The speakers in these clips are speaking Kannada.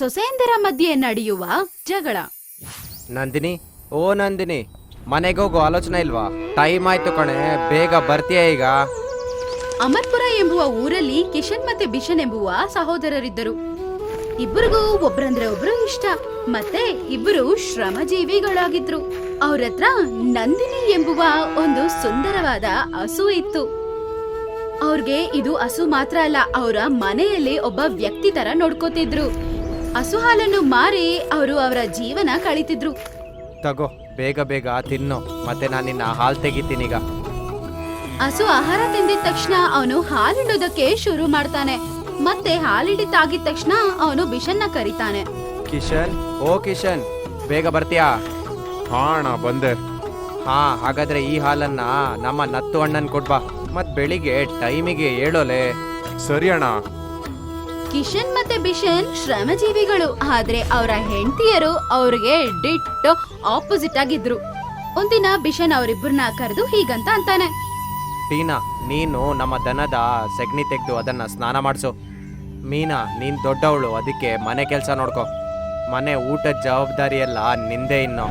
ಸೊಸೆಯಂದಿರ ಮಧ್ಯೆ ನಡೆಯುವ ಜಗಳ. ನಂದಿನಿ ಓ ನಂದಿನಿ ಮನೆಗೋಗೋ ಆಲೋಚನೆ ಇಲ್ವಾ? ಟೈಮ್ ಆಯ್ತು ಕಣೆ ಬೇಗ ಬರ್ತೀಯ ಈಗ? ಅಮರ್ಪುರ ಎಂಬುವ ಊರಲ್ಲಿ ಕಿಶನ್ ಮತ್ತೆ ಬಿಷನ್ ಎಂಬುವ ಸಹೋದರರಿದ್ದರು. ಇಬ್ಬರಿಗೂ ಒಬ್ಬರಂದ್ರೆ ಒಬ್ಬರು ಇಷ್ಟ. ಮತ್ತೆ ಇಬ್ಬರು ಶ್ರಮಜೀವಿಗಳಾಗಿದ್ರು. ಅವರತ್ರ ಹತ್ರ ನಂದಿನಿ ಎಂಬುವ ಒಂದು ಸುಂದರವಾದ ಹಸು ಇತ್ತು. ಅವ್ರಿಗೆ ಇದು ಹಸು ಮಾತ್ರ ಅಲ್ಲ ಅವರ ಮನೆಯಲ್ಲಿ ಒಬ್ಬ ವ್ಯಕ್ತಿ ತರ ನೋಡ್ಕೋತಿದ್ರು. ಹಸು ಹಾಲನ್ನು ಮಾರಿ ಅವರು ಅವರ ಜೀವನ ಕಳೀತಿದ್ರು. ತಗೋ ಬೇಗ ಬೇಗ ತಿನ್ನು ಮತ್ತೆ ನಾನು ನಿನ್ನ ಹಾಲು ತೆಗಿತೀನಿ ಈಗ. ಹಸು ಆಹಾರ ತಿಂದಿದ ತಕ್ಷಣ ಅವನು ಹಾಲಿಡೋದಕ್ಕೆ ಶುರು ಮಾಡ್ತಾನೆ. ಮತ್ತೆ ಹಾಲಿಡಿತಾಗಿದ ತಕ್ಷಣ ಅವನು ಬಿಷನ್ನ ಕರೀತಾನೆ. ಕಿಶನ್ ಓ ಕಿಶನ್ ಬೇಗ ಬರ್ತೀಯಾ? ಹಾ ಅಣ್ಣ ಬಂದೆ. ಹಾ ಹಾಗಾದ್ರೆ ಈ ಹಾಲನ್ನ ನಮ್ಮ ನತ್ತು ಅಣ್ಣನ್ ಕೊಡ್ಬಾ ಮತ್ ಬೆಳಿಗ್ಗೆ ಟೈಮಿಗೆ ಹೇಳೋಲೆ ಸರಿ ಅಣ್ಣ. ಕಿಶನ್ ಮತ್ತೆ ಬಿಷನ್ ಶ್ರಮಜೀವಿಗಳು. ಆದ್ರೆ ಅವರ ಹೆಂಡತಿಯರು ಅವ್ರಿಗೆ ಡಿಟ್ ಆಪೋಸಿಟ್ ಆಗಿದ್ರು. ಒಂದಿನ ಬಿಷನ್ ಅವರಿಬ್ಬರನ್ನ ಕರೆದು ಹೀಗಂತ ಅಂತಾನೆ. ಟೀನಾ ನೀನು ನಮ್ಮ ದನದ ಸೆಗಣಿ ತೆಗೆದು ಅದನ್ನ ಸ್ನಾನ ಮಾಡಿಸು. ಮೀನಾ ನೀನ್ ದೊಡ್ಡವಳು ಅದಕ್ಕೆ ಮನೆ ಕೆಲಸ ನೋಡ್ಕೋ. ಮನೆ ಊಟದ ಜವಾಬ್ದಾರಿ ಎಲ್ಲ ನಿಂದೆ ಇನ್ನು.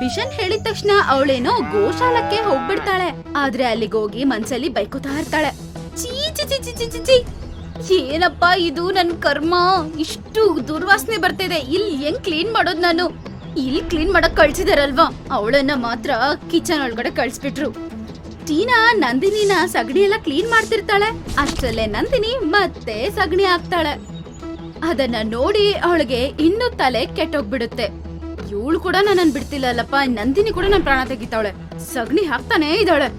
ಬಿಷನ್ ಹೇಳಿದ ತಕ್ಷಣ ಅವಳೇನೋ ಗೋಶಾಲಕ್ಕೆ ಹೋಗ್ಬಿಡ್ತಾಳೆ. ಆದ್ರೆ ಅಲ್ಲಿಗೆ ಹೋಗಿ ಮನ್ಸಲ್ಲಿ ಬೈಕೋತಾ ಇರ್ತಾಳೆ. ಚಿ ಚಿ ಚಿ ಚಿ ಚಿ ಚಿ. ಏನಪ್ಪ ಇದು ನನ್ ಕರ್ಮ? ಇಷ್ಟು ದುರ್ವಾಸನೆ ಬರ್ತಿದೆ. ಇಲ್ಲಿ ಹೆಂಗ್ ಕ್ಲೀನ್ ಮಾಡೋದ್ ನಾನು? ಇಲ್ಲಿ ಕ್ಲೀನ್ ಮಾಡಕ್ ಕಳ್ಸಿದಾರಲ್ವಾ? ಅವಳನ್ನ ಮಾತ್ರ ಕಿಚನ್ ಒಳಗಡೆ ಕಳ್ಸಿಬಿಟ್ರು. ಟೀನಾ, ನಂದಿನಿನ ಸಗಣಿ ಎಲ್ಲ ಕ್ಲೀನ್ ಮಾಡ್ತಿರ್ತಾಳೆ. ಅಷ್ಟರಲ್ಲೇ ನಂದಿನಿ ಮತ್ತೆ ಸಗಣಿ ಹಾಕ್ತಾಳೆ. ಅದನ್ನ ನೋಡಿ ಅವಳಿಗೆ ಇನ್ನೂ ತಲೆ ಕೆಟ್ಟೋಗ್ಬಿಡುತ್ತೆ. ಇವಳು ಕೂಡ ನನ್ನನ್ ಬಿಡ್ತಿಲ್ಲಲ್ಲಪ್ಪ. ನಂದಿನಿ ಕೂಡ ನನ್ನ ಪ್ರಾಣ ತೆಗಿತಾವಳೆ. ಸಗಣಿ ಹಾಕ್ತಾನೇ ಇದ್ದಾಳೆ.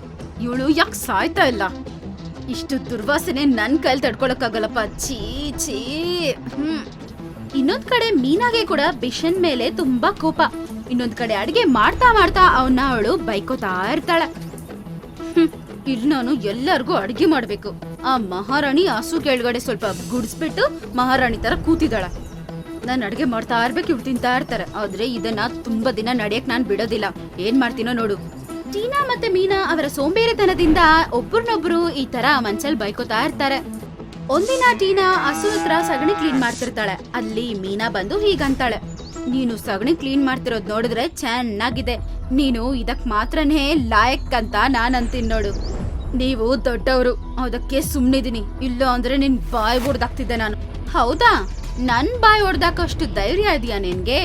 ಇವಳು ಯಾಕೆ ಸಾಯ್ತಾ ಇಲ್ಲ? ಇಷ್ಟು ದುರ್ವಾಸನೆ ನನ್ ಕೈಲಿ ತಡ್ಕೊಳಕ್ಕಾಗಲ್ಲಪ್ಪ. ಛೀ ಛೀ. ಹ್ಮ್. ಇನ್ನೊಂದ್ ಕಡೆ ಮೀನಾಗೆ ಕೂಡ ಬಿಷನ್ ಮೇಲೆ ತುಂಬಾ ಕೋಪ. ಇನ್ನೊಂದ್ ಕಡೆ ಅಡಿಗೆ ಮಾಡ್ತಾ ಮಾಡ್ತಾ ಅವನ್ನ ಅವಳು ಬೈಕೋತಾ ಇರ್ತಾಳೆ. ಹ್ಮ್, ಇಲ್ಲಿ ನಾನು ಎಲ್ಲರಿಗೂ ಅಡಿಗೆ ಮಾಡ್ಬೇಕು. ಆ ಮಹಾರಾಣಿ ಹಸು ಕೆಳಗಡೆ ಸ್ವಲ್ಪ ಗುಡಿಸ್ಬಿಟ್ಟು ಮಹಾರಾಣಿ ತರ ಕೂತಿದ್ದಾಳೆ. ನಾನು ಅಡಿಗೆ ಮಾಡ್ತಾ ಇರ್ಬೇಕು ಇವ್ರು ತಿಂತಾ ಇರ್ತಾರೆ. ಆದ್ರೆ ಇದನ್ನ ತುಂಬಾ ದಿನ ನಡೆಯಕ್ ನಾನು ಬಿಡೋದಿಲ್ಲ. ಏನ್ ಮಾಡ್ತೀನೋ ನೋಡು. ಟೀನಾ ಮತ್ತೆ ಮೀನಾ ಅವರ ಸೋಂಬೇರಿತನದಿಂದ ಒಬ್ರನ್ನೊಬ್ರು ಈ ತರ ಮನ್ಸಲ್ ಬೈಕೋತಾ ಇರ್ತಾರೆ. ಒಂದಿನ ಟೀನಾ ಹಸು ಹತ್ರ ಸಗಣಿ ಕ್ಲೀನ್ ಮಾಡ್ತಿರ್ತಾಳೆ. ಅಲ್ಲಿ ಮೀನಾ ಬಂದು ಹೀಗಂತಾಳೆ. ನೀನು ಸಗಣಿ ಕ್ಲೀನ್ ಮಾಡ್ತಿರೋದ್ ನೋಡಿದ್ರೆ ಚೆನ್ನಾಗಿದೆ. ನೀನು ಇದಕ್ ಮಾತ್ರನೇ ಲಾಯಕ್ ಅಂತ ನಾನ್ ಅಂತೀನಿ ನೋಡು. ನೀವು ದೊಡ್ಡವರು, ಅದಕ್ಕೆ ಸುಮ್ನಿದೀನಿ ಇಲ್ಲ ಅಂದ್ರೆ ನಿನ್ ಬಾಯ್ ಹೊಡ್ದಾಕ್ತಿದ್ದೆ ನಾನು. ಹೌದಾ? ನನ್ ಬಾಯ್ ಹೊಡ್ದಾಕಷ್ಟು ಧೈರ್ಯ ಇದೆಯಾ ನಿನ್ಗೆ?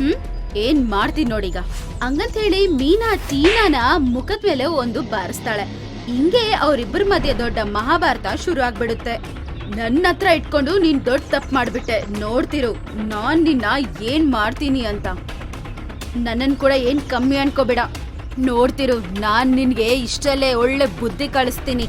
ಹ್ಮ್? ಏನ್ ಮಾಡ್ತೀನಿ ನೋಡೀಗ? ಹಂಗಂತ ಹೇಳಿ ಮೀನಾ ಟೀನಾನ ಮುಖದ ಮೇಲೆ ಒಂದು ಬಾರಿಸ್ತಾಳೆ. ಹಿಂಗೆ ಅವರಿಬ್ಬರ ಮಧ್ಯೆ ದೊಡ್ಡ ಮಹಾಭಾರತ ಶುರು ಆಗ್ಬಿಡುತ್ತೆ. ನನ್ನ ಹತ್ರ ಇಟ್ಕೊಂಡು ನೀನ್ ದೊಡ್ಡ ತಪ್ಪು ಮಾಡ್ಬಿಟ್ಟೆ. ನೋಡ್ತಿರು, ನಾನ್ ನಿನ್ನ ಏನ್ ಮಾಡ್ತೀನಿ ಅಂತ. ನನ್ನನ್ ಕೂಡ ಏನ್ ಕಮ್ಮಿ ಅನ್ಕೋಬೇಡ. ನೋಡ್ತಿರು, ನಾನ್ ನಿನ್ಗೆ ಇಷ್ಟಲ್ಲೇ ಒಳ್ಳೆ ಬುದ್ಧಿ ಕಳಿಸ್ತೀನಿ.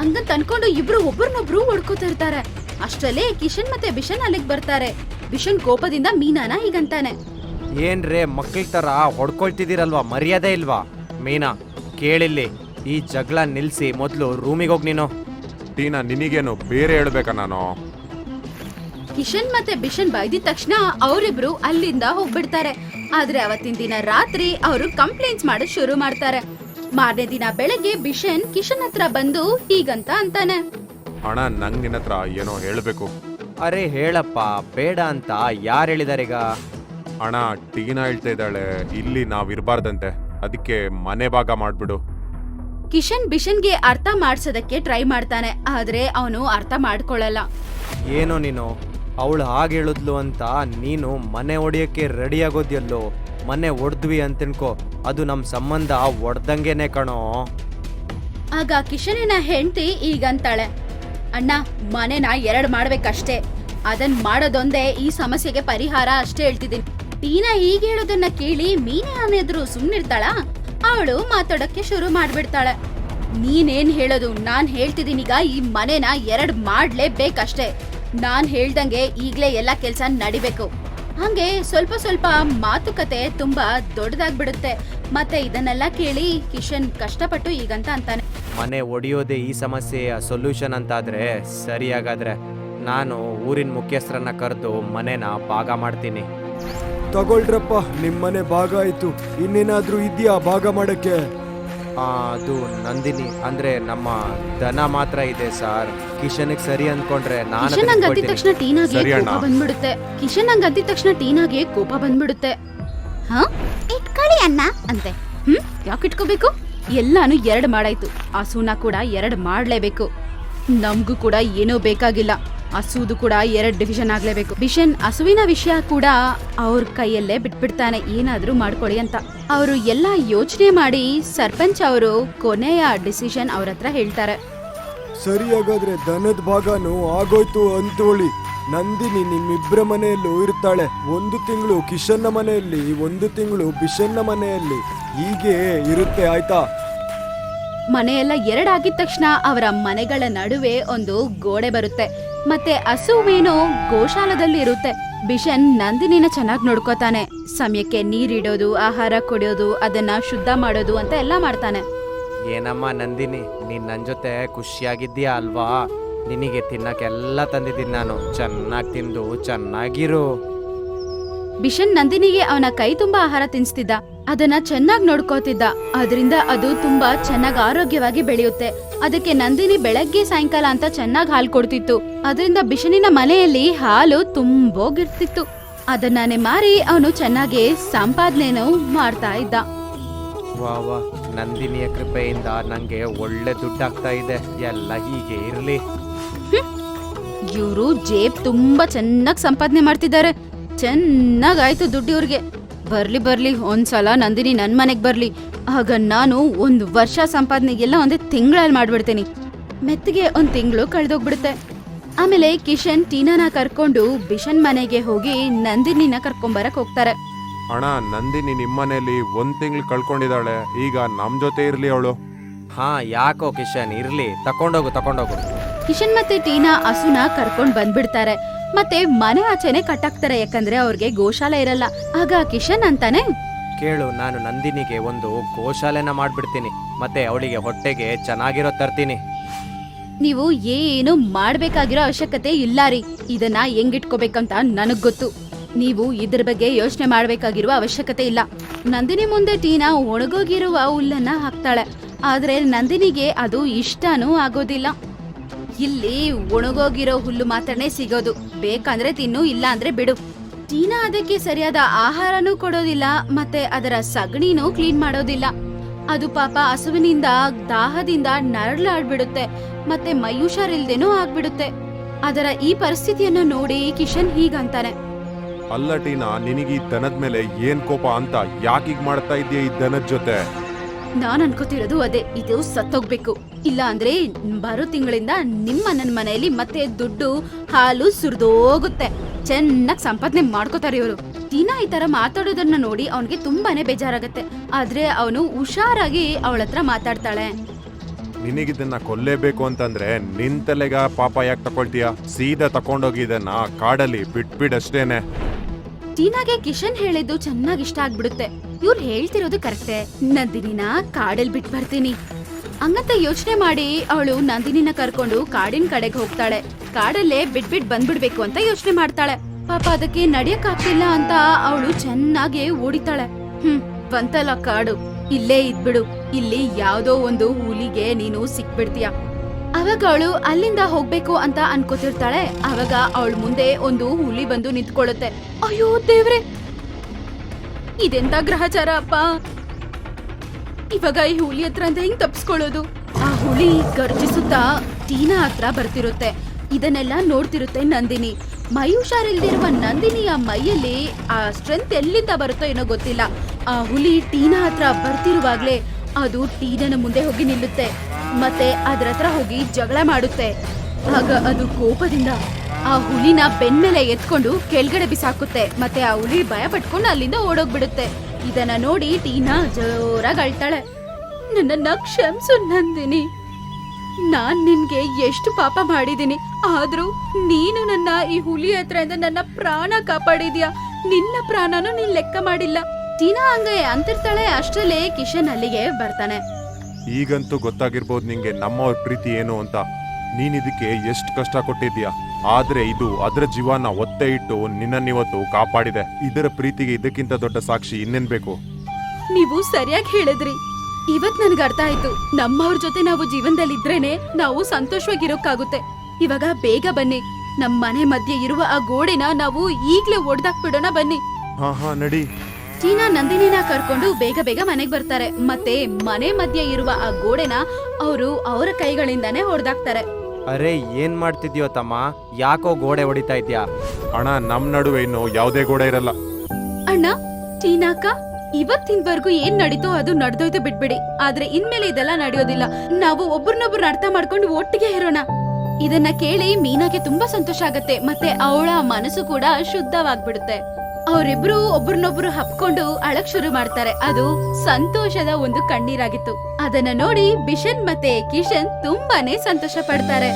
ಹಂಗಂತ ಅನ್ಕೊಂಡು ಇಬ್ರು ಒಬ್ರನ್ನೊಬ್ರು ಹೊಡ್ಕೋತಾ ಇರ್ತಾರೆ. ಅಷ್ಟರಲ್ಲೇ ಕಿಶನ್ ಮತ್ತೆ ಬಿಷನ್ ಅಲ್ಲಿಗೆ ಬರ್ತಾರೆ. ಬಿಷನ್ ಕೋಪದಿಂದ ಮೀನಾನ ಹೀಗಂತಾನೆ. ಏನ್ರೇ ಮಕ್ಳ ಥರ ಹೊಡ್ಕೊಳ್ತಿದ್ದೀರಲ್ವಾ? ಮರ್ಯಾದೆ ಇಲ್ವಾ? ಮೀನಾ ಕೇಳಿಲ್ಲಿ. ಈ ಜಗಳ ನಿಲ್ಸಿ ಮೊದಲು ರೂಮಿಗೆ ಹೋಗಿ ನೀನು. ಟೀನಾ ನಿನಗೇನು ಬೇರೆ ಹೇಳ್ಬೇಕಾ ನಾನು? ಕಿಶನ್ ಮತ್ತೆ ಬಿಷನ್ ಬೈದಿದ ತಕ್ಷಣ ಅವರಿಬ್ರು ಅಲ್ಲಿಂದ ಹೋಗ್ಬಿಡ್ತಾರೆ. ಆದ್ರೆ ಅವತ್ತಿನ ದಿನ ರಾತ್ರಿ ಅವರು ಕಂಪ್ಲೇಂಟ್ಸ್ ಮಾಡೋದ್ ಶುರು ಮಾಡ್ತಾರೆ. ಮಾರನೇ ದಿನ ಬೆಳಗ್ಗೆ ಬಿಷನ್ ಕಿಶನ್ ಹತ್ರ ಬಂದು ಹೀಗಂತ ಅಂತಾನೆ. ಅಣ್ಣ ನಂಗೆ ನಿನ್ನ ಹತ್ರ ಏನೋ ಹೇಳಬೇಕು. ಅರೆ ಹೇಳಪ್ಪ ಬೇಡ ಅಂತ ಯಾರು ಹೇಳಿದಾರೀಗ? ಅಣ್ಣ ಟೀನಾ ಹೇಳ್ತಾ ಇದ್ದಾಳೆ ಇಲ್ಲಿ ನಾವ್ ಇರಬಾರ್ದಂತೆ. ಅದಕ್ಕೆ ಮನೆ ಭಾಗ ಮಾಡ್ಬಿಡು. ಕಿಶನ್ ಬಿಷನ್ಗೆ ಅರ್ಥ ಮಾಡ್ಸೋದಕ್ಕೆ ಟ್ರೈ ಮಾಡ್ತಾನೆ ಆದ್ರೆ ಅವನು ಅರ್ಥ ಮಾಡ್ಕೊಳ್ಳಲ್ಲ. ಏನೋ ನೀನು? ಅವಳು ಹಾಗೆ ಹೇಳಿದ್ಲು ಅಂತ ನೀನು ಮನೆ ಒಡೆಯಕ್ಕೆ ರೆಡಿ ಆಗೋದ್ಯಲ್ಲೋ ಮನೆ ಒಡ್ದ್ವಿ ಅಂತನ್ಕೋ ಅದು ನಮ್ಮ ಸಂಬಂಧ ಒಡ್ದಂಗೆನೆ ಕಣೋ. ಆಗ ಕಿಶನಿನ ಹೆಂಡತಿ ಈಗಂತಾಳೆ ಅಣ್ಣ ಮನೆನ ಎರಡ್ ಮಾಡ್ಬೇಕಷ್ಟೇ ಅದನ್ ಮಾಡೋದೊಂದೇ ಈ ಸಮಸ್ಯೆಗೆ ಪರಿಹಾರ ಅಷ್ಟೇ ಹೇಳ್ತಿದ್ದೀನಿ. ಟೀನಾ ಹೀಗೆ ಹೇಳೋದನ್ನ ಕೇಳಿ ಮೀನೆ ಎದುರು ಸುಮ್ನಿರ್ತಾಳ. ಅವಳು ಮಾತಾಡಕ್ಕೆ ಶುರು ಮಾಡ್ಬಿಡ್ತಾಳೆ. ನೀನೇನ್ ಹೇಳೋದು, ನಾನ್ ಹೇಳ್ತಿದ್ದೀನೀಗ ಈ ಮನೆನ ಎರಡ್ ಮಾಡ್ಲೇಬೇಕಷ್ಟೇ. ನಾನ್ ಹೇಳ್ದಂಗೆ ಈಗ್ಲೇ ಎಲ್ಲ ಕೆಲ್ಸ ನಡಿಬೇಕು. ಹಂಗೆ ಸ್ವಲ್ಪ ಸ್ವಲ್ಪ ಮಾತುಕತೆ ತುಂಬಾ ದೊಡ್ಡದಾಗ್ಬಿಡುತ್ತೆ. ಮತ್ತೆ ಇದನ್ನೆಲ್ಲ ಕೇಳಿ ಕಿಶನ್ ಕಷ್ಟಪಟ್ಟು ಈಗಂತ ಅಂತಾನೆ. ಮನೆ ಒಡೆಯೋದೇ ಈ ಸಮಸ್ಯೆಯ ಸೊಲ್ಯೂಷನ್ ಅಂತಾದ್ರೆ ಸರಿಯಾಗಾದ್ರೆ ನಾನು ಊರಿನ ಮುಖ್ಯಸ್ಥರನ್ನ ಕರೆದು ಮನೆನ ಭಾಗ ಮಾಡ್ತೀನಿ. ತಗೊಳ್ರಪ್ಪ ನಿಮ್ಮನೆ ಭಾಗ ಆಯ್ತು. ಇನ್ನೇನಾದ್ರೂ ಇದ್ಯಾ ಭಾಗ ಮಾಡಕ್ಕೆ? ಆ, ಅದು ನಂದಿನಿ ಅಂದ್ರೆ ನಮ್ಮ ದನ ಮಾತ್ರ ಇದೆ ಸರ್. ಕಿಶನ್ಗೆ ಸರಿ ಅನ್ಕೊಂಡ್ರೆ ನಾನು ಕಿಶನ್ ಹಂಗ್ ಅಂದಿದ ತಕ್ಷಣ ಟೀನಾಗೆ ಸರಿ ಅಣ್ಣ. ಕೋಪ ಬಂದ್ಬಿಡುತ್ತೆ. ಕಿಶನ್ ಹಂಗ್ ಅಂದಿದ ತಕ್ಷಣ ಟೀನಾಗೆ ಕೋಪ ಬಂದ್ಬಿಡುತ್ತೆ. ಹಾ? ಇಟ್ಕೊಳ್ಳಿ ಅಣ್ಣ ಅಂತೆ. ಹ್ಮ್? ಯಾಕೆ ಇಟ್ಕೋಬೇಕು? ಎಲ್ಲಾನು ಎರಡ್ ಮಾಡಾಯ್ತು. ಸೂನ ಕೂಡ ಎರಡ್ ಮಾಡ್ಲೇಬೇಕು. ನಮ್ಗೂ ಕೂಡ ಏನೋ ಬೇಕಾಗಿಲ್ಲ. ಹಸುದು ಕೂಡ ಎರಡ್ ಡಿವಿಷನ್ ಆಗ್ಲೇಬೇಕು. ಬಿಷನ್ ಹಸುವಿನ ವಿಷಯ ಕೂಡ ಅವ್ರ ಕೈಯಲ್ಲೇ ಬಿಟ್ಬಿಡ್ತಾನೆ. ಏನಾದ್ರೂ ಮಾಡ್ಕೊಳ್ಳಿ ಅಂತ. ಅವರು ಎಲ್ಲ ಯೋಚನೆ ಮಾಡಿ ಸರ್ಪಂಚ್ ಅವರು ಕೊನೆಯ ಡಿಸಿಷನ್ ಅವ್ರ ಹತ್ರ ಹೇಳ್ತಾರೆ. ಸರಿ ಹಾಗಾದ್ರೆ ದನದ ಭಾಗನು ಆಗೋಯ್ತು ಅಂತೋಳಿ. ನಂದಿನಿ ನಿಮ್ಮಿಬ್ಬರ ಮನೆಯಲ್ಲೂ ಇರ್ತಾಳೆ. ಒಂದು ತಿಂಗಳು ಕಿಶನ್ನ ಮನೆಯಲ್ಲಿ ಒಂದು ತಿಂಗಳು ಬಿಷನ್ನ ಮನೆಯಲ್ಲಿ. ಹೀಗೆ ಇರುತ್ತೆ ಆಯ್ತಾ? ಮನೆಯೆಲ್ಲ ಎರಡಾಗಿದ ತಕ್ಷಣ ಅವರ ಮನೆಗಳ ನಡುವೆ ಒಂದು ಗೋಡೆ ಬರುತ್ತೆ. ಮತ್ತೆ ಹಸುವೇನೋ ಗೋಶಾಲದಲ್ಲಿ ಇರುತ್ತೆ ಬಿಷನ್ ನಂದಿನಿನ ಚೆನ್ನಾಗಿ ನೋಡ್ಕೋತಾನೆ. ಸಮಯಕ್ಕೆ ನೀರಿಡೋದು, ಆಹಾರ ಕೊಡೋದು ಅದನ್ನ ಶುದ್ಧ ಮಾಡೋದು ಅಂತ ಎಲ್ಲ ಮಾಡ್ತಾನೆ. ಏನಮ್ಮ ನಂದಿನಿ, ನೀನ್ ನನ್ ಜೊತೆ ಖುಷಿಯಾಗಿದ್ದೀಯಾ ಅಲ್ವಾ? ನಿನಗೆ ತಿನ್ನಕ್ಕೆಲ್ಲ ತಂದಿದ್ದೀನಿ ನಾನು. ಚೆನ್ನಾಗಿ ತಿಂದು, ಚೆನ್ನಾಗಿರು. ಬಿಷನ್ ನಂದಿನಿಗೆ ಅವನ ಕೈ ತುಂಬಾ ಆಹಾರ ತಿನ್ಸ್ತಿದ್ದ ಅದನ್ನ ಚೆನ್ನಾಗಿ ನೋಡ್ಕೋತಿದ್ದ. ಅದರಿಂದ ಅದು ತುಂಬಾ ಚೆನ್ನಾಗಿ ಆರೋಗ್ಯವಾಗಿ ಬೆಳೆಯುತ್ತೆ. ಅದಕ್ಕೆ ನಂದಿನಿ ಬೆಳಗ್ಗೆ ಸಾಯಂಕಾಲ ಅಂತ ಚೆನ್ನಾಗಿ ಹಾಲು ಕೊಡ್ತಿತ್ತು. ಅದರಿಂದ ಬಿಷನಿನ ಮನೆಯಲ್ಲಿ ಹಾಲು ತುಂಬೋಗಿರ್ತಿತ್ತು. ಅದನ್ನೇ ಮಾರಿ ಅವನು ಚೆನ್ನಾಗಿ ಸಂಪಾದನೆನೂ ಮಾಡ್ತಾ ಇದ್ದ. ವಾ ವಾ ನಂದಿನಿಯ ಕೃಪೆಯಿಂದ ನಂಗೆ ಒಳ್ಳೆ ದುಡ್ಡಾಗ್ತಾ ಇದೆ. ಎಲ್ಲ ಹೀಗೆ ಇರ್ಲಿ. ಇವರು ಜೇಬ್ ತುಂಬಾ ಚೆನ್ನಾಗಿ ಸಂಪಾದನೆ ಮಾಡ್ತಿದ್ದಾರೆ. ಚೆನ್ನಾಗಾಯ್ತು ದುಡ್ಡು ಇವ್ರಿಗೆ ಬರ್ಲಿ ಬರ್ಲಿ ಒಂದ್ಸಲ ನಂದಿನಿ ನನ್ ಮನೆಗ್ ಬರ್ಲಿ. ಆಗ ನಾನು ಒಂದು ವರ್ಷ ಸಂಪಾದನೆಗೆಲ್ಲ ಒಂದೇ ತಿಂಗಳಲ್ಲಿ ಮಾಡ್ಬಿಡ್ತೀನಿ. ಮೆತ್ತಿಗೆ ಒಂದ್ ತಿಂಗಳು ಕಳೆದೋಗ್ಬಿಡುತ್ತೆ. ಆಮೇಲೆ ಕಿಶನ್ ಟೀನಾನ ಕರ್ಕೊಂಡು ಬಿಷನ್ ಮನೆಗೆ ಹೋಗಿ ನಂದಿನಿನ ಕರ್ಕೊಂಬರಕ್ ಹೋಗ್ತಾರೆ. ಅಣ್ಣ ನಂದಿನಿ ನಿಮ್ಮನೇಲಿ ಒಂದ್ ತಿಂಗಳು ಕಳ್ಕೊಂಡಿದ್ದಾಳೆ. ಈಗ ನಮ್ ಜೊತೆ ಇರ್ಲಿ ಅವಳು. ಹಾ ಯಾಕೋ ಕಿಶನ್ ಇರ್ಲಿ. ತಕೊಂಡೋಗು ತಕೊಂಡೋಗು. ಕಿಶನ್ ಮತ್ತೆ ಟೀನಾ ಹಸುನ ಕರ್ಕೊಂಡ್ ಬಂದ್ಬಿಡ್ತಾರೆ. ಮತ್ತೆ ಮನೆ ಆಚೆನೆ ಕಟ್ಟಾಕ್ತಾರೆ ಯಾಕಂದ್ರೆ ಅವ್ರಿಗೆ ಗೋಶಾಲೆ ಇರಲ್ಲ. ಆಗ ಕಿಶನ್ ಅಂತಾನೆ? ಕೇಳು ನಾನು ನಂದಿನಿಗೆ ಒಂದು ಗೋಶಾಲೆನ ಮಾಡ್ಬಿಡ್ತೀನಿ. ಮತ್ತೆ ಅವಳಿಗೆ ಹೊಟ್ಟೆಗೆ ಚೆನ್ನಾಗಿರೋ ತರ್ತೀನಿ. ನೀವು ಏನು ಮಾಡ್ಬೇಕಾಗಿರೋ ಅವಶ್ಯಕತೆ ಇಲ್ಲ ರೀ. ಇದನ್ನ ಹೆಂಗಿಟ್ಕೋಬೇಕಂತ ನನಗ್ ಗೊತ್ತು. ನೀವು ಇದ್ರ ಬಗ್ಗೆ ಯೋಚನೆ ಮಾಡ್ಬೇಕಾಗಿರುವ ಅವಶ್ಯಕತೆ ಇಲ್ಲ. ನಂದಿನಿ ಮುಂದೆ ಟೀನಾ ಒಣಗೋಗಿರುವ ಹುಲ್ಲನ್ನ ಹಾಕ್ತಾಳೆ. ಆದ್ರೆ ನಂದಿನಿಗೆ ಅದು ಇಷ್ಟನೂ ಆಗೋದಿಲ್ಲ. ಇಲ್ಲಿ ಒಣಗೋಗಿರೋ ಹುಲ್ಲು ಮಾತ್ರನೇ ಸಿಗೋದು. ಬೇಕಂದ್ರೆ ತಿನ್ನು ಇಲ್ಲ ಅಂದ್ರೆ ಬಿಡು. ಟೀನಾ ಅದಕ್ಕೆ ಸರಿಯಾದ ಆಹಾರನೂ ಕೊಡೋದಿಲ್ಲ, ಮತ್ತೆ ಅದರ ಸಗಣಿನೂ ಕ್ಲೀನ್ ಮಾಡೋದಿಲ್ಲ. ಅದು ಪಾಪ ಹಸುವಿನಿಂದ, ದಾಹದಿಂದ ನರಳಾಡ್ಬಿಡುತ್ತೆ, ಮತ್ತೆ ಮೈ ಹುಷಾರಿಲ್ದೇನೂ ಆಗ್ಬಿಡುತ್ತೆ. ಅದರ ಈ ಪರಿಸ್ಥಿತಿಯನ್ನು ನೋಡಿ ಕಿಶನ್ ಹೀಗಂತಾನೆ. ಅಲ್ಲ ಟೀನಾ, ನಿನಗೆ ಈ ದನದ ಮೇಲೆ ಏನ್ ಕೋಪ ಅಂತ ಯಾಕೀಗ್ ಮಾಡ್ತಾ ಇದೆಯಾ ಈ ದನದ ಜೊತೆ? ನಾನ್ ಅನ್ಕೋತಿರೋದು ಅದೇ ಇದು ಸತ್ತೋಗ್ಬೇಕು. ಇಲ್ಲ ಅಂದ್ರೆ ಬರೋ ತಿಂಗಳಿಂದ ನಿಮ್ಮ ನನ್ನ ಮನೆಯಲ್ಲಿ ಮತ್ತೆ ದುಡ್ಡು ಹಾಲು ಸುರಿದೋಗುತ್ತೆ. ಚೆನ್ನಾಗಿ ಸಂಪಾದನೆ ಮಾಡ್ಕೋತಾರೆ ಇವರು. ದಿನ ಈ ತರ ಮಾತಾಡೋದನ್ನ ನೋಡಿ ಅವನಿಗೆ ತುಂಬಾನೇ ಬೇಜಾರಾಗತ್ತೆ. ಆದ್ರೆ ಅವನು ಹುಷಾರಾಗಿ ಅವಳ ಹತ್ರ ಮಾತಾಡ್ತಾಳೆ. ನಿನಗಿದನ್ನ ಕೊಲ್ಲೇಬೇಕು ಅಂತಂದ್ರೆ ನಿನ್ ತಲೆಗ ಪಾಪ ಯಾಕೆ ತಕೊಳ್ತೀಯ? ಸೀದಾ ತಕೊಂಡೋಗಿ ಇದನ್ನ ಕಾಡಲ್ಲಿ ಬಿಟ್ಬಿಡಷ್ಟೇನೆ. ಟೀನಾಗೆ ಕಿಶನ್ ಹೇಳಿದ್ದು ಚೆನ್ನಾಗಿ ಇಷ್ಟ ಆಗ್ಬಿಡುತ್ತೆ. ಇವ್ರು ಹೇಳ್ತಿರೋದು ಕರೆಕ್ಟೆ. ನಂದಿನಿನ ಕಾಡಲ್ ಬಿಟ್ ಬರ್ತೀನಿ. ಹಂಗಂತ ಯೋಚನೆ ಮಾಡಿ ಅವಳು ನಂದಿನಿನ ಕರ್ಕೊಂಡು ಕಾಡಿನ ಕಡೆಗೆ ಹೋಗ್ತಾಳೆ. ಕಾಡಲ್ಲೇ ಬಿಟ್ ಬಿಟ್ ಬಂದ್ಬಿಡ್ಬೇಕು ಅಂತ ಯೋಚನೆ ಮಾಡ್ತಾಳೆ. ಪಾಪ ಅದಕ್ಕೆ ನಡಿಯಕ್ ಆಗ್ತಿಲ್ಲ ಅಂತ ಅವಳು ಚೆನ್ನಾಗಿ ಓಡಿತಾಳೆ. ಹ್ಮ್, ಬಂತಲ್ಲ ಕಾಡು. ಇಲ್ಲೇ ಇದ್ಬಿಡು. ಇಲ್ಲಿ ಯಾವ್ದೋ ಒಂದು ಹುಲಿಗೆ ನೀನು ಸಿಕ್ಬಿಡ್ತೀಯ. ಅವಾಗ ಅವಳು ಅಲ್ಲಿಂದ ಹೋಗ್ಬೇಕು ಅಂತ ಅನ್ಕೋತಿರ್ತಾಳೆ. ಅವಾಗ ಅವಳ ಮುಂದೆ ಒಂದು ಹುಲಿ ಬಂದು ನಿಂತ್ಕೊಳ್ಳುತ್ತೆ. ಅಯ್ಯೋ ದೇವ್ರೆ! ಇದೆಂತ ಗ್ರಹಚಾರ ಅಪ್ಪ? ಇವಾಗ ಈ ಹುಲಿ ಹತ್ರ ಅಂತ ಹೆಂಗ್ ತಪ್ಸ್ಕೊಳ್ಳೋದು? ಆ ಹುಲಿ ಗರ್ಜಿಸುತ್ತಾ ಟೀನಾ ಹತ್ರ ಬರ್ತಿರುತ್ತೆ. ಇದನ್ನೆಲ್ಲ ನೋಡ್ತಿರುತ್ತೆ ನಂದಿನಿ. ಮೈ ಹುಷಾರಿಲ್ದಿರುವ ನಂದಿನಿಯ ಮೈಯಲ್ಲಿ ಆ ಸ್ಟ್ರೆಂತ್ ಎಲ್ಲಿಂದ ಬರುತ್ತೋ ಏನೋ ಗೊತ್ತಿಲ್ಲ. ಆ ಹುಲಿ ಟೀನಾ ಹತ್ರ ಬರ್ತಿರುವಾಗ್ಲೇ ಅದು ಟೀನನ ಮುಂದೆ ಹೋಗಿ ನಿಲ್ಲುತ್ತೆ. ಮತ್ತೆ ಅದ್ರ ಹತ್ರ ಹೋಗಿ ಜಗಳ ಮಾಡುತ್ತೆ. ಆಗ ಅದು ಕೋಪದಿಂದ ಆ ಹುಲಿನ ಬೆನ್ಮೇಲೆ ಎತ್ಕೊಂಡು ಕೆಳಗಡೆ ಬಿಸಾಕುತ್ತೆ. ಮತ್ತೆ ಆ ಹುಲಿ ಭಯ ಪಟ್ಕೊಂಡು ಅಲ್ಲಿಂದ ಓಡೋಗ್ಬಿಡುತ್ತೆ. ಇದನ್ನ ನೋಡಿ ಟೀನಾ ಜೋರಾಗಿ ಅಳ್ತಾಳೆ. ನನ್ನನ್ನ ಕ್ಷಮಿಸು ನಂದಿನಿ. ನಾನ್ ನಿನ್ಗೆ ಎಷ್ಟು ಪಾಪ ಮಾಡಿದೀನಿ. ಆದ್ರೂ ನೀನು ನನ್ನ ಈ ಹುಲಿ ಹತ್ರದಿಂದ ನನ್ನ ಪ್ರಾಣ ಕಾಪಾಡಿದ್ಯಾ? ನಿನ್ನ ಪ್ರಾಣನೂ ನೀನ್ ಲೆಕ್ಕ ಮಾಡಿಲ್ಲ. ಟೀನಾ ಹಂಗೆ ಅಂತಿರ್ತಾಳೆ. ಅಷ್ಟರಲ್ಲೇ ಕಿಶನ್ ಅಲ್ಲಿಗೆ ಬರ್ತಾನೆ. ಈಗಂತೂ ಗೊತ್ತಾಗಿರ್ಬೋದು ನಿಂಗೆ ನಮ್ಮವ್ರ ಪ್ರೀತಿ ಏನು ಅಂತ. ನೀನ್ ಇದಕ್ಕೆ ಎಷ್ಟು ಕಷ್ಟ ಕೊಟ್ಟಿದ್ಯಾ ಆದ್ರೆ ಇದು ಅದರ ಜೀವನ ಒತ್ತೆ ಇಟ್ಟು ನಿನ್ನನ್ನಿವತ್ತು ಕಾಪಾಡಿದೆ. ಇದರ ಪ್ರೀತಿಗೆ ಇದಕ್ಕಿಂತ ದೊಡ್ಡ ಸಾಕ್ಷಿ ಇನ್ನೇನ್ ಬೇಕು? ನೀವು ಸರಿಯಾಗಿ ಹೇಳಿದ್ರಿ. ಇವತ್ ನನ್ಗೆ ಅರ್ಥ ಆಯ್ತು. ನಮ್ಮವ್ರ ಜೊತೆ ನಾವು ಜೀವನದಲ್ಲಿ ಇದ್ರೇನೆ ನಾವು ಸಂತೋಷವಾಗಿರೋಕ್ಕಾಗುತ್ತೆ. ಇವಾಗ ಬೇಗ ಬನ್ನಿ. ನಮ್ಮ ಮನೆ ಮಧ್ಯೆ ಇರುವ ಆ ಗೋಡೆನ ನಾವು ಈಗ್ಲೇ ಒಡ್ದಾಕ್ಬಿಡೋಣ ಬನ್ನಿ. ಹಾ ಹಾ ನಡಿ. ಚೀನಾ ನಂದಿನಿನ ಕರ್ಕೊಂಡು ಬೇಗ ಬೇಗ ಮನೆಗ್ ಬರ್ತಾರೆ. ಮತ್ತೆ ಮನೆ ಮಧ್ಯೆ ಇರುವ ಆ ಗೋಡೆನ ಅವರು ಅವರ ಕೈಗಳಿಂದಾನೇ ಹೊಡೆದಾಕ್ತಾರೆ ಅರೆ ಏನ್ ಮಾಡ್ತಿದ್ಯೋ ತಮ್ಮ? ಯಾಕೋ ಗೋಡೆ ಹೊಡಿತಾ ಇದ್ಯಾ? ಅಣ್ಣ ನಮ್ ನಡುವೆ ಇನ್ನು ಯಾವುದೇ ಗೋಡೆ ಇರಲ್ಲ. ಅಣ್ಣ ಟೀನಾಕ ಇವತ್ತಿನವರೆಗೂ ಏನ್ ನಡೀತೋ ಅದು ನಡೆದೋಯ್ತು ಬಿಟ್ಬಿಡಿ. ಆದ್ರೆ ಇನ್ಮೇಲೆ ಇದೆಲ್ಲ ನಡೆಯೋದಿಲ್ಲ. ನಾವು ಒಬ್ರನ್ನೊಬ್ರು ಅರ್ಥ ಮಾಡ್ಕೊಂಡು ಒಟ್ಟಿಗೆ ಇರೋಣ. ಇದನ್ನ ಕೇಳಿ ಮೀನಾಗೆ ತುಂಬಾ ಸಂತೋಷ ಆಗತ್ತೆ. ಮತ್ತೆ ಅವಳ ಮನಸ್ಸು ಕೂಡ ಶುದ್ಧವಾಗ್ಬಿಡುತ್ತೆ. ಅವರಿಬ್ರು ಒಬ್ರನ್ನೊಬ್ರು ಹಪ್ಕೊಂಡು ಅಳಕ್ ಶುರು ಮಾಡ್ತಾರೆ. ಅದು ಸಂತೋಷದ ಒಂದು ಕಣ್ಣೀರಾಗಿತ್ತು. ಅದನ್ನ ನೋಡಿ ಬಿಷನ್ ಮತ್ತೆ ಕಿಶನ್ ತುಂಬಾನೇ ಸಂತೋಷ ಪಡ್ತಾರೆ.